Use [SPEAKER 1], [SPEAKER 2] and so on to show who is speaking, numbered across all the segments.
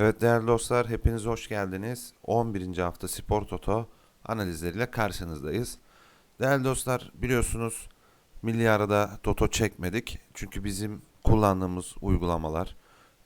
[SPEAKER 1] Evet değerli dostlar hepiniz hoş geldiniz. 11. hafta Spor Toto analizleriyle karşınızdayız. Değerli dostlar biliyorsunuz milli arada Toto çekmedik. Çünkü bizim kullandığımız uygulamalar,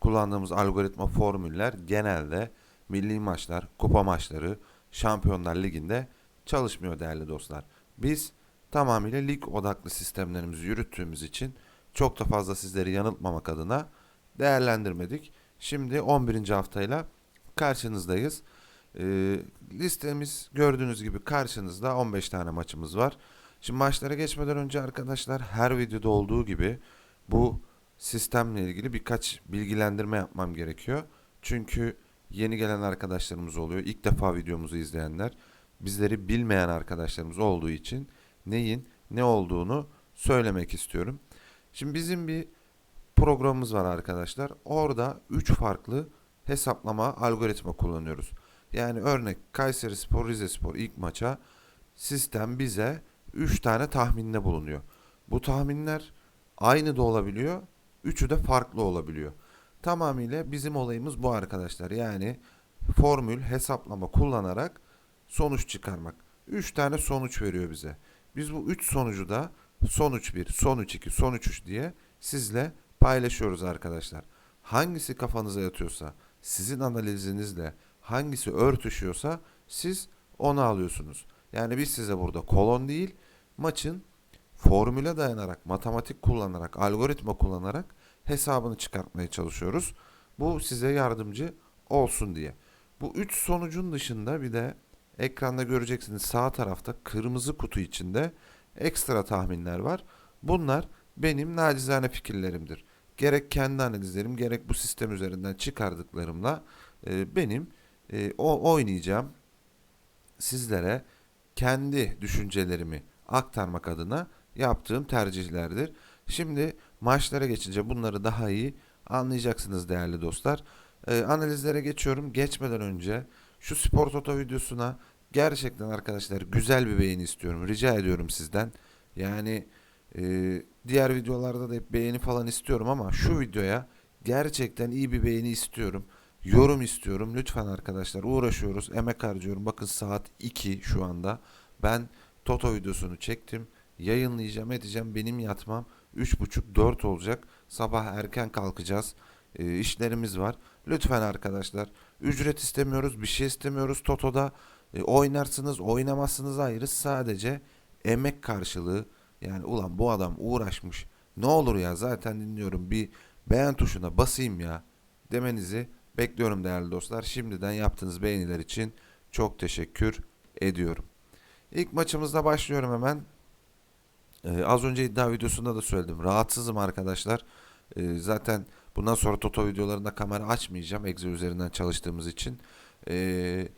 [SPEAKER 1] kullandığımız algoritma formüller genelde milli maçlar, kupa maçları, Şampiyonlar Ligi'nde çalışmıyor değerli dostlar. Biz tamamıyla lig odaklı sistemlerimizi yürüttüğümüz için çok da fazla sizleri yanıltmamak adına değerlendirmedik. Şimdi 11. haftayla karşınızdayız. Ee, listemiz gördüğünüz gibi karşınızda 15 tane maçımız var. Şimdi maçlara geçmeden önce arkadaşlar her videoda olduğu gibi bu sistemle ilgili birkaç bilgilendirme yapmam gerekiyor. Çünkü yeni gelen arkadaşlarımız oluyor. İlk defa videomuzu izleyenler, bizleri bilmeyen arkadaşlarımız olduğu için neyin ne olduğunu söylemek istiyorum. Şimdi bizim bir programımız var arkadaşlar. Orada 3 farklı hesaplama algoritma kullanıyoruz. Yani örnek Kayseri Spor, Rize Spor ilk maça sistem bize 3 tane tahminde bulunuyor. Bu tahminler aynı da olabiliyor, üçü de farklı olabiliyor. Tamamıyla bizim olayımız bu arkadaşlar. Yani formül hesaplama kullanarak sonuç çıkarmak. 3 tane sonuç veriyor bize. Biz bu 3 sonucu da sonuç 1, sonuç 2, sonuç 3 diye sizle paylaşıyoruz arkadaşlar. Hangisi kafanıza yatıyorsa, sizin analizinizle hangisi örtüşüyorsa siz onu alıyorsunuz. Yani biz size burada kolon değil, maçın formüle dayanarak, matematik kullanarak, algoritma kullanarak hesabını çıkartmaya çalışıyoruz. Bu size yardımcı olsun diye. Bu üç sonucun dışında bir de ekranda göreceksiniz sağ tarafta kırmızı kutu içinde ekstra tahminler var. Bunlar benim nacizane fikirlerimdir. Gerek kendi analizlerim gerek bu sistem üzerinden çıkardıklarımla e, benim e, o oynayacağım sizlere kendi düşüncelerimi aktarmak adına yaptığım tercihlerdir. Şimdi maçlara geçince bunları daha iyi anlayacaksınız değerli dostlar. E, analizlere geçiyorum. Geçmeden önce şu Spor Toto videosuna gerçekten arkadaşlar güzel bir beğeni istiyorum. Rica ediyorum sizden. Yani e, diğer videolarda da hep beğeni falan istiyorum ama şu videoya gerçekten iyi bir beğeni istiyorum. Yorum istiyorum. Lütfen arkadaşlar uğraşıyoruz. Emek harcıyorum. Bakın saat 2 şu anda. Ben Toto videosunu çektim. Yayınlayacağım edeceğim. Benim yatmam 3.30-4 olacak. Sabah erken kalkacağız. E, işlerimiz var. Lütfen arkadaşlar ücret istemiyoruz. Bir şey istemiyoruz Toto'da. E, oynarsınız oynamazsınız ayrı. Sadece emek karşılığı. Yani ulan bu adam uğraşmış. Ne olur ya zaten dinliyorum. Bir beğen tuşuna basayım ya demenizi bekliyorum değerli dostlar. Şimdiden yaptığınız beğeniler için çok teşekkür ediyorum. İlk maçımızda başlıyorum hemen. Ee, az önce iddia videosunda da söyledim. Rahatsızım arkadaşlar. Ee, zaten bundan sonra Toto videolarında kamera açmayacağım. Excel üzerinden çalıştığımız için. Ee,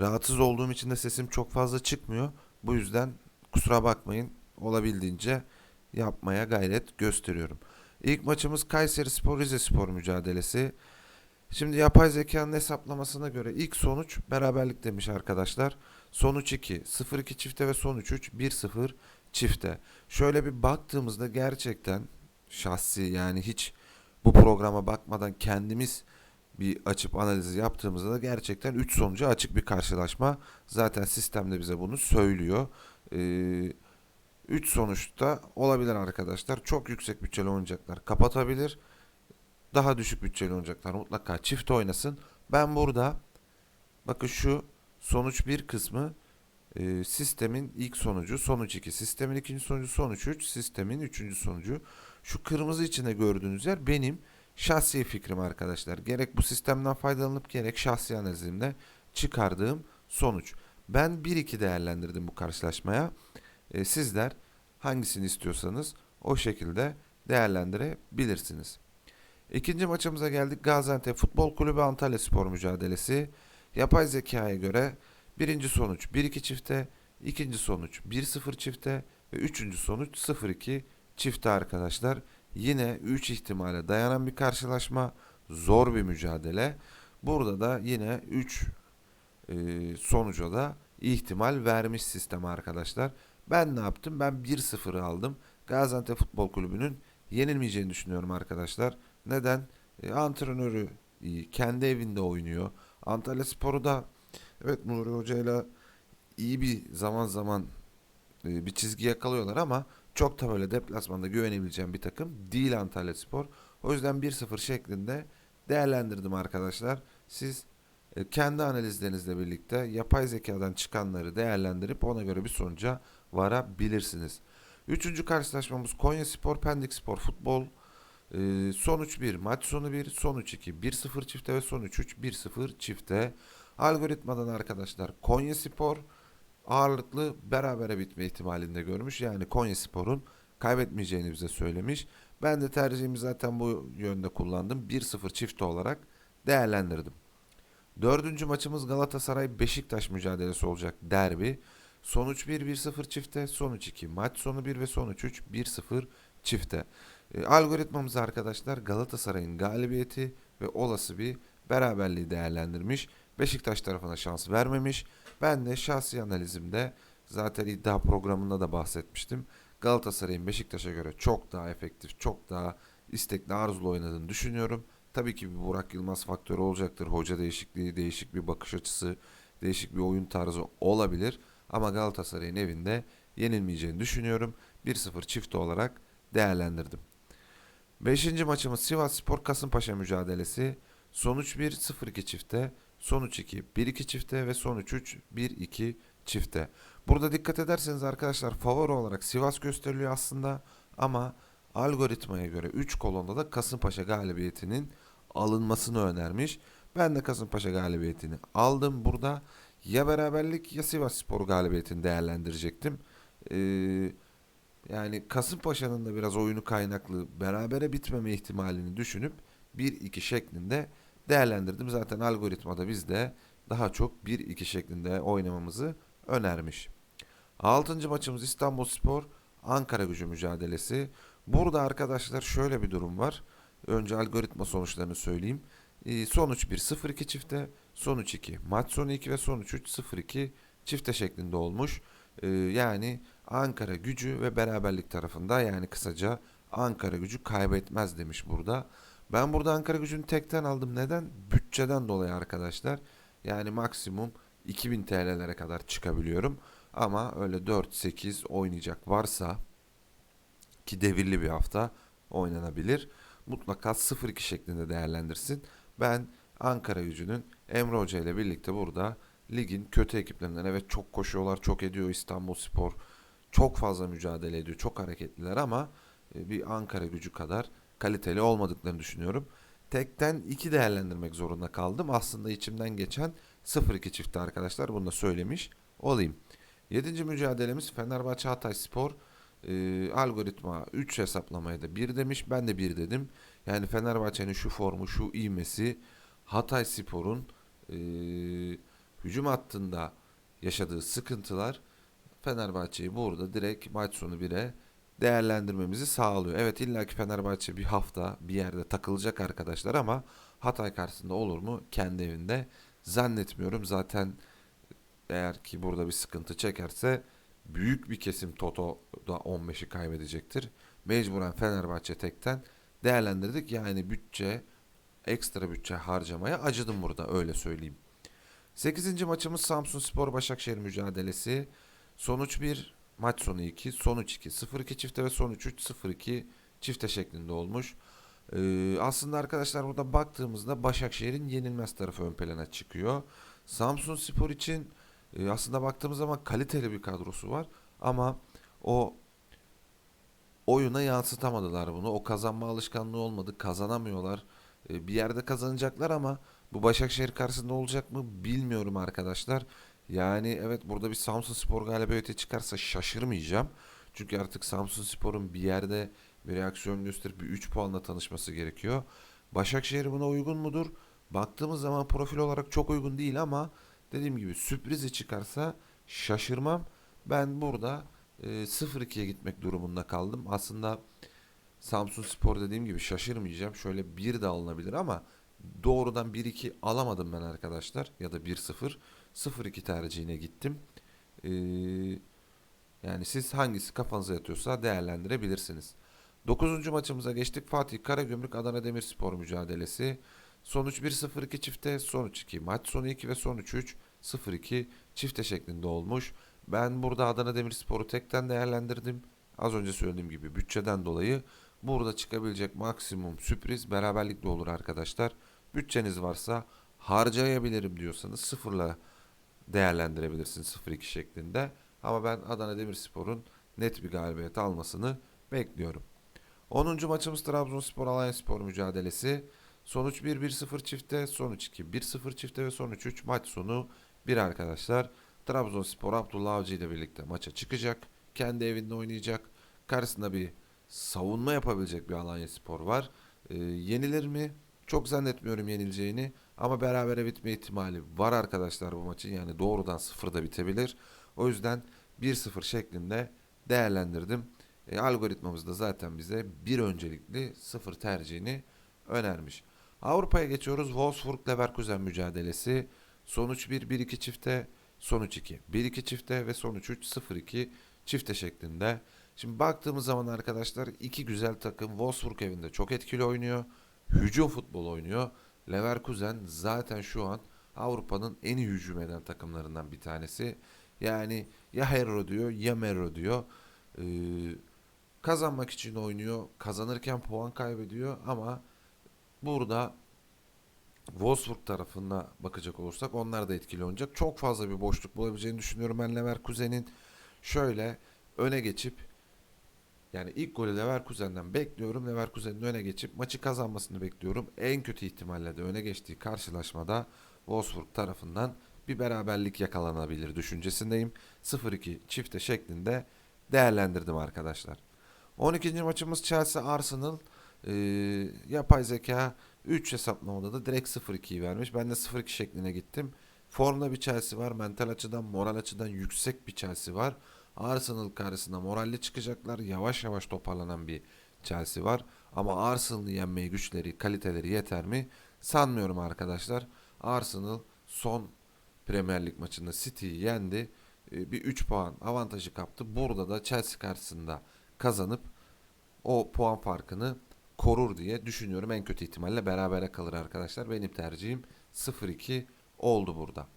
[SPEAKER 1] rahatsız olduğum için de sesim çok fazla çıkmıyor. Bu yüzden kusura bakmayın. Olabildiğince yapmaya gayret gösteriyorum. İlk maçımız Kayseri Spor Rize Spor mücadelesi. Şimdi yapay zekanın hesaplamasına göre ilk sonuç beraberlik demiş arkadaşlar. Sonuç 2, 0-2 çifte ve sonuç 3, 1-0 çifte. Şöyle bir baktığımızda gerçekten şahsi yani hiç bu programa bakmadan kendimiz bir açıp analizi yaptığımızda da gerçekten 3 sonucu açık bir karşılaşma. Zaten sistemde bize bunu söylüyor. 3 ee, sonuçta olabilir arkadaşlar. Çok yüksek bütçeli oynayacaklar. Kapatabilir daha düşük bütçeli oynayacaklar mutlaka çift oynasın. Ben burada bakın şu sonuç bir kısmı e, sistemin ilk sonucu sonuç 2 sistemin ikinci sonucu sonuç 3 sistemin üçüncü sonucu şu kırmızı içinde gördüğünüz yer benim şahsi fikrim arkadaşlar gerek bu sistemden faydalanıp gerek şahsi analizimde çıkardığım sonuç ben 1-2 değerlendirdim bu karşılaşmaya e, sizler hangisini istiyorsanız o şekilde değerlendirebilirsiniz. İkinci maçımıza geldik. Gaziantep Futbol Kulübü Antalya Spor mücadelesi. Yapay zekaya göre birinci sonuç 1-2 çifte, ikinci sonuç 1-0 çifte ve üçüncü sonuç 0-2 çifte arkadaşlar. Yine 3 ihtimale dayanan bir karşılaşma. Zor bir mücadele. Burada da yine 3 e, sonuca da ihtimal vermiş sistem arkadaşlar. Ben ne yaptım? Ben 1-0'ı aldım. Gaziantep Futbol Kulübü'nün yenilmeyeceğini düşünüyorum arkadaşlar. Neden? E, antrenörü iyi. Kendi evinde oynuyor. Antalya Sporu da evet Nuri Hoca'yla iyi bir zaman zaman e, bir çizgi yakalıyorlar ama çok da böyle deplasmanda güvenebileceğim bir takım değil Antalya Spor. O yüzden 1-0 şeklinde değerlendirdim arkadaşlar. Siz e, kendi analizlerinizle birlikte yapay zekadan çıkanları değerlendirip ona göre bir sonuca varabilirsiniz. Üçüncü karşılaşmamız Konya Spor, Pendik Spor futbol. Ee, sonuç 1, maç sonu 1, sonuç 2, 1-0 çifte ve sonuç 3, 1-0 çifte. Algoritmadan arkadaşlar Konya Spor ağırlıklı berabere bitme ihtimalinde görmüş. Yani Konya Spor'un kaybetmeyeceğini bize söylemiş. Ben de tercihimi zaten bu yönde kullandım. 1-0 çifte olarak değerlendirdim. Dördüncü maçımız Galatasaray Beşiktaş mücadelesi olacak derbi. Sonuç 1-1-0 çifte, sonuç 2, maç sonu 1 ve sonuç 3 1-0 çifte. E, algoritmamız arkadaşlar Galatasaray'ın galibiyeti ve olası bir beraberliği değerlendirmiş. Beşiktaş tarafına şans vermemiş. Ben de şahsi analizimde zaten iddia programında da bahsetmiştim. Galatasaray'ın Beşiktaş'a göre çok daha efektif, çok daha istekli, arzulu oynadığını düşünüyorum. Tabii ki bir Burak Yılmaz faktörü olacaktır. Hoca değişikliği, değişik bir bakış açısı, değişik bir oyun tarzı olabilir. Ama Galatasaray'ın evinde yenilmeyeceğini düşünüyorum. 1-0 çift olarak değerlendirdim. Beşinci maçımız Sivas Spor Kasımpaşa mücadelesi. Sonuç 1-0-2 çifte, sonuç 2 1-2 çifte ve sonuç 3 1-2 çifte. Burada dikkat ederseniz arkadaşlar favori olarak Sivas gösteriliyor aslında ama algoritmaya göre 3 kolonda da Kasımpaşa galibiyetinin alınmasını önermiş. Ben de Kasımpaşa galibiyetini aldım. Burada ya beraberlik ya Sivas Spor galibiyetini değerlendirecektim. Ee, yani Kasımpaşa'nın da biraz oyunu kaynaklı berabere bitmeme ihtimalini düşünüp 1-2 şeklinde değerlendirdim. Zaten algoritmada bizde daha çok 1-2 şeklinde oynamamızı önermiş. Altıncı maçımız İstanbul Spor Ankara gücü mücadelesi. Burada arkadaşlar şöyle bir durum var. Önce algoritma sonuçlarını söyleyeyim. Ee, sonuç 1 0-2 çifte, sonuç 2 maç sonu 2 ve sonuç 3 0-2 çifte şeklinde olmuş. Ee, yani Ankara gücü ve beraberlik tarafında yani kısaca Ankara gücü kaybetmez demiş burada. Ben burada Ankara gücünü tekten aldım. Neden? Bütçeden dolayı arkadaşlar. Yani maksimum 2000 TL'lere kadar çıkabiliyorum. Ama öyle 4-8 oynayacak varsa ki devirli bir hafta oynanabilir. Mutlaka 0-2 şeklinde değerlendirsin. Ben Ankara gücünün Emre Hoca ile birlikte burada ligin kötü ekiplerinden evet çok koşuyorlar, çok ediyor İstanbul Spor. Çok fazla mücadele ediyor, çok hareketliler ama e, bir Ankara gücü kadar kaliteli olmadıklarını düşünüyorum. Tekten 2 değerlendirmek zorunda kaldım. Aslında içimden geçen 0-2 çifti arkadaşlar. Bunu da söylemiş olayım. 7. mücadelemiz Fenerbahçe Hatay Spor. Ee, algoritma 3 hesaplamaya da 1 demiş. Ben de 1 dedim. Yani Fenerbahçe'nin şu formu, şu ivmesi Hatay Spor'un e, hücum hattında yaşadığı sıkıntılar Fenerbahçe'yi burada direkt maç sonu 1'e değerlendirmemizi sağlıyor. Evet illaki Fenerbahçe bir hafta bir yerde takılacak arkadaşlar ama Hatay karşısında olur mu? Kendi evinde zannetmiyorum. Zaten eğer ki burada bir sıkıntı çekerse büyük bir kesim Toto da 15'i kaybedecektir. Mecburen Fenerbahçe tekten değerlendirdik. Yani bütçe ekstra bütçe harcamaya acıdım burada öyle söyleyeyim. 8. maçımız Samsun Spor Başakşehir mücadelesi. Sonuç 1, maç sonu 2, sonuç 2. 0-2 çifte ve sonuç 3, 0-2 çifte şeklinde olmuş. Ee, aslında arkadaşlar burada baktığımızda Başakşehir'in yenilmez tarafı ön plana çıkıyor. Samsun Spor için e, aslında baktığımız zaman kaliteli bir kadrosu var ama o oyuna yansıtamadılar bunu. O kazanma alışkanlığı olmadı. Kazanamıyorlar. E, bir yerde kazanacaklar ama bu Başakşehir karşısında olacak mı bilmiyorum arkadaşlar. Yani evet burada bir Samsun Spor galibiyeti çıkarsa şaşırmayacağım. Çünkü artık Samsun Spor'un bir yerde bir reaksiyon gösterip bir 3 puanla tanışması gerekiyor. Başakşehir buna uygun mudur? Baktığımız zaman profil olarak çok uygun değil ama dediğim gibi sürprizi çıkarsa şaşırmam. Ben burada e, 0-2'ye gitmek durumunda kaldım. Aslında Samsun Spor dediğim gibi şaşırmayacağım. Şöyle bir de alınabilir ama doğrudan 1-2 alamadım ben arkadaşlar. Ya da 1-0. 0-2 tercihine gittim. Ee, yani siz hangisi kafanıza yatıyorsa değerlendirebilirsiniz. 9. maçımıza geçtik. Fatih Karagümrük Adana Demirspor mücadelesi. Sonuç 1-0-2 çifte, sonuç 2. Maç sonu 2 ve sonuç 3. 0-2 çifte şeklinde olmuş. Ben burada Adana Demirspor'u tekten değerlendirdim. Az önce söylediğim gibi bütçeden dolayı burada çıkabilecek maksimum sürpriz beraberlikle olur arkadaşlar. Bütçeniz varsa harcayabilirim diyorsanız sıfırla değerlendirebilirsiniz 0-2 şeklinde. Ama ben Adana Demirspor'un net bir galibiyet almasını bekliyorum. 10. maçımız Trabzonspor Alanyaspor mücadelesi. Sonuç 1-1-0 çifte, sonuç 2 1-0 çifte ve sonuç 3 maç sonu 1 arkadaşlar. Trabzonspor Abdullah Avcı ile birlikte maça çıkacak. Kendi evinde oynayacak. Karşısında bir savunma yapabilecek bir Alanyaspor var. Ee, yenilir mi? Çok zannetmiyorum yenileceğini. Ama berabere bitme ihtimali var arkadaşlar bu maçın. Yani doğrudan sıfırda bitebilir. O yüzden 1-0 şeklinde değerlendirdim. E, algoritmamız da zaten bize bir öncelikli sıfır tercihini önermiş. Avrupa'ya geçiyoruz. Wolfsburg Leverkusen mücadelesi. Sonuç 1-1-2 çifte, sonuç 2 1-2 çifte ve sonuç 3-0-2 çifte şeklinde. Şimdi baktığımız zaman arkadaşlar iki güzel takım Wolfsburg evinde çok etkili oynuyor. Hücum futbol oynuyor. Leverkusen zaten şu an Avrupa'nın en iyi hücum eden takımlarından bir tanesi. Yani ya Herro diyor ya Merro diyor. Ee, kazanmak için oynuyor. Kazanırken puan kaybediyor ama burada Wolfsburg tarafına bakacak olursak onlar da etkili oynayacak. Çok fazla bir boşluk bulabileceğini düşünüyorum ben Leverkusen'in. Şöyle öne geçip yani ilk golü Leverkusen'den bekliyorum. Leverkusen'in öne geçip maçı kazanmasını bekliyorum. En kötü ihtimalle de öne geçtiği karşılaşmada Wolfsburg tarafından bir beraberlik yakalanabilir düşüncesindeyim. 0-2 çifte şeklinde değerlendirdim arkadaşlar. 12. maçımız Chelsea Arsenal. Ee, yapay zeka 3 hesaplamada da direkt 0-2'yi vermiş. Ben de 0-2 şekline gittim. Formda bir Chelsea var. Mental açıdan, moral açıdan yüksek bir Chelsea var. Arsenal karşısında moralli çıkacaklar. Yavaş yavaş toparlanan bir Chelsea var. Ama Arsenal'ı yenmeye güçleri, kaliteleri yeter mi? Sanmıyorum arkadaşlar. Arsenal son Premier Lig maçında City'yi yendi. Ee, Bir 3 puan avantajı kaptı. Burada da Chelsea karşısında kazanıp o puan farkını korur diye düşünüyorum. En kötü ihtimalle berabere kalır arkadaşlar. Benim tercihim 0-2 oldu burada.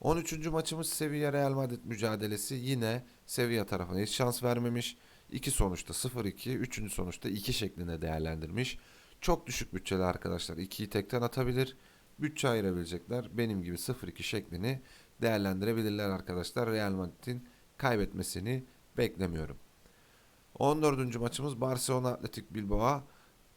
[SPEAKER 1] 13. maçımız Sevilla Real Madrid mücadelesi. Yine Sevilla tarafına hiç şans vermemiş. İki sonuçta 0-2, üçüncü sonuçta 2 şeklinde değerlendirmiş. Çok düşük bütçeli arkadaşlar 2'yi tekten atabilir. Bütçe ayırabilecekler. Benim gibi 0-2 şeklini değerlendirebilirler arkadaşlar. Real Madrid'in kaybetmesini beklemiyorum. 14. maçımız Barcelona Atletik Bilbao.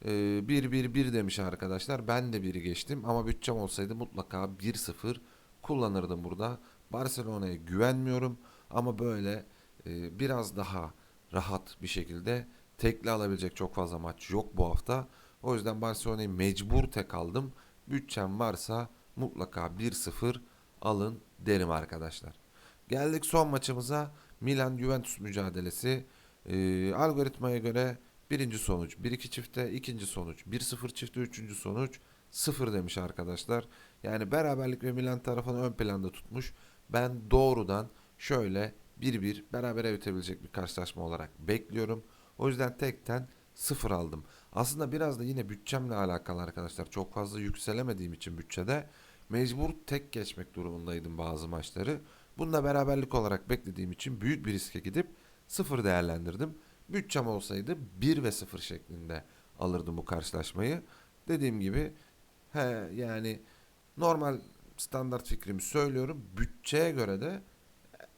[SPEAKER 1] Ee, 1-1-1 demiş arkadaşlar. Ben de 1'i geçtim ama bütçem olsaydı mutlaka 1-0 kullanırdım burada. Barcelona'ya güvenmiyorum ama böyle e, biraz daha rahat bir şekilde tekli alabilecek çok fazla maç yok bu hafta. O yüzden Barcelona'yı mecbur tek aldım. Bütçem varsa mutlaka 1-0 alın derim arkadaşlar. Geldik son maçımıza. Milan Juventus mücadelesi. Ee, algoritmaya göre birinci sonuç 1-2 çifte, ikinci sonuç 1-0 çifte, üçüncü sonuç 0 demiş arkadaşlar. Yani beraberlik ve Milan tarafını ön planda tutmuş. Ben doğrudan şöyle 1-1 berabere bitebilecek bir karşılaşma olarak bekliyorum. O yüzden tekten 0 aldım. Aslında biraz da yine bütçemle alakalı arkadaşlar. Çok fazla yükselemediğim için bütçede mecbur tek geçmek durumundaydım bazı maçları. Bunu da beraberlik olarak beklediğim için büyük bir riske gidip 0 değerlendirdim. Bütçem olsaydı 1 ve 0 şeklinde alırdım bu karşılaşmayı. Dediğim gibi he, yani normal standart fikrimi söylüyorum. Bütçeye göre de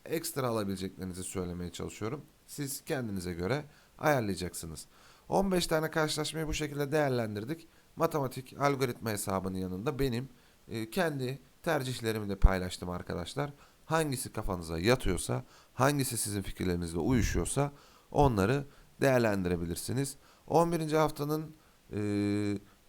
[SPEAKER 1] ekstra alabileceklerinizi söylemeye çalışıyorum. Siz kendinize göre ayarlayacaksınız. 15 tane karşılaşmayı bu şekilde değerlendirdik. Matematik algoritma hesabının yanında benim e, kendi tercihlerimi de paylaştım arkadaşlar. Hangisi kafanıza yatıyorsa, hangisi sizin fikirlerinizle uyuşuyorsa onları değerlendirebilirsiniz. 11. haftanın e,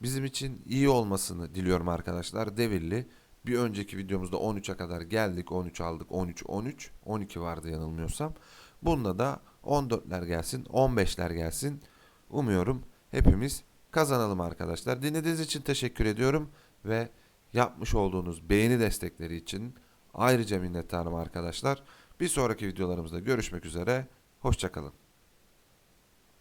[SPEAKER 1] bizim için iyi olmasını diliyorum arkadaşlar. Devirli. Bir önceki videomuzda 13'e kadar geldik. 13 aldık. 13, 13, 12 vardı yanılmıyorsam. Bunda da 14'ler gelsin, 15'ler gelsin. Umuyorum hepimiz kazanalım arkadaşlar. Dinlediğiniz için teşekkür ediyorum ve yapmış olduğunuz beğeni destekleri için ayrıca minnettarım arkadaşlar. Bir sonraki videolarımızda görüşmek üzere. Hoşçakalın.